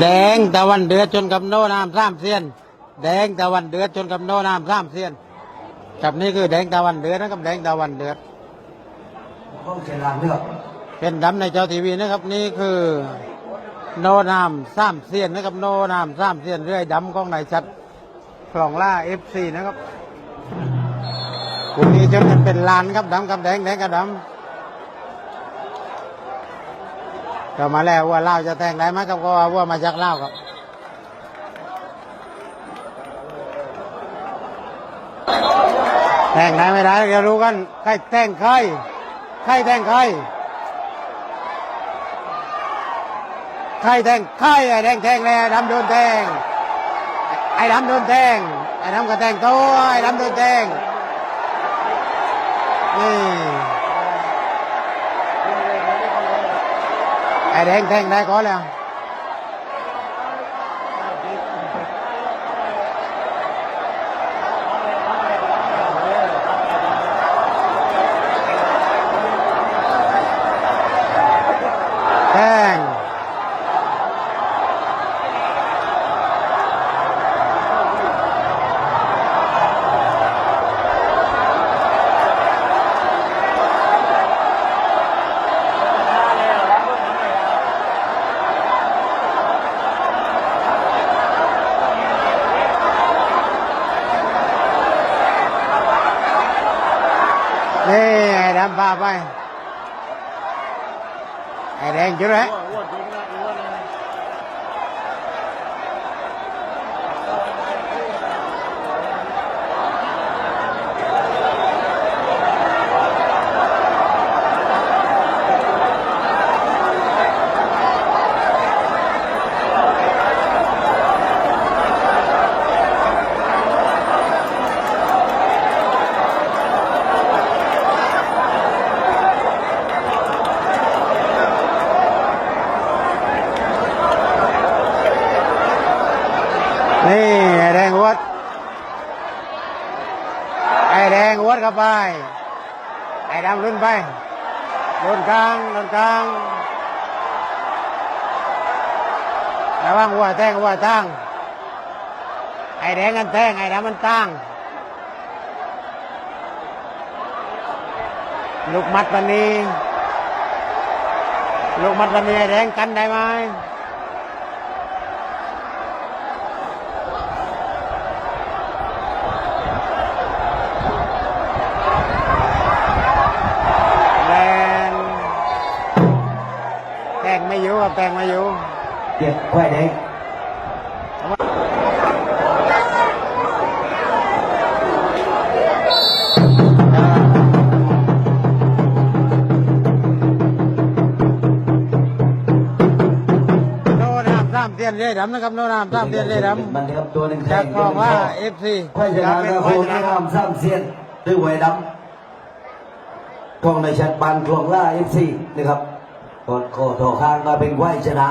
แดงตะวันเดือดจนกับโนน้ำสามเสียน แดงตะวันเดือดจนกับโนน้ำสามเสียนกับนี่คือแดงตะวันเดือดนะครับแดงตะวันเดือดห้องเจริญเลือกเป็นดำในเจ้าทีวีนะครับนี่คือโนน้ำสามเสียนนะครับโนน้ำสามเสียนเรื่อยดำของนายชัดคลองล่าเอฟซีนะครับคุณนี้จนกันเป็นลานครับดำกับแดงแดงกับดำ ก็มาแล้วว่าเล่าจะแต่งได้ไหมครับก็ว่ามาจากเล่าครับแต่งได้ไม่ได้เดี๋ยวรู้กันใครแต่งใครใครแต่งใครใครแทงใครไอ้แดงแทงเลยไอ้ดำโดนแทงไอ้ดำโดนแทงไอ้ดำก็แทงโตวไอ้ดำโดนแทงนี่ ไอ้แดงแทง นี่ไอ้ดำพาไปไอ้แดงจุดเลย นี่ไอ้แดงวัด ไอ้ แดงวัดเข้าไป ไอ้ดำลุ้นไปลุ้นกลางลุ้นกลางระวังหัวแทงหัวตั้ง ไอ้แดงกันแทงไอ้ดำมันตั้ง ลูกมัดวันนี้ ลูกมัดวันนี้ไอ้แดงกันได้ไหม อยู่ครับแตงไม่อยู่เก็บไว้เด็กโนนามสามเตียนเรื่อยดำนะครับโนนามสามเตียนเรื่อยดมันนะครับตัวหนึ่งำจากคลองว่าเอฟซีไข่ชนะนะโคนะนำซ้ำเสียนด้วยไว้ดำกองในชัดบันคลองล่าเอฟซีนะครับ ก่อนโคโถข้างมาเป็นไหวชนะ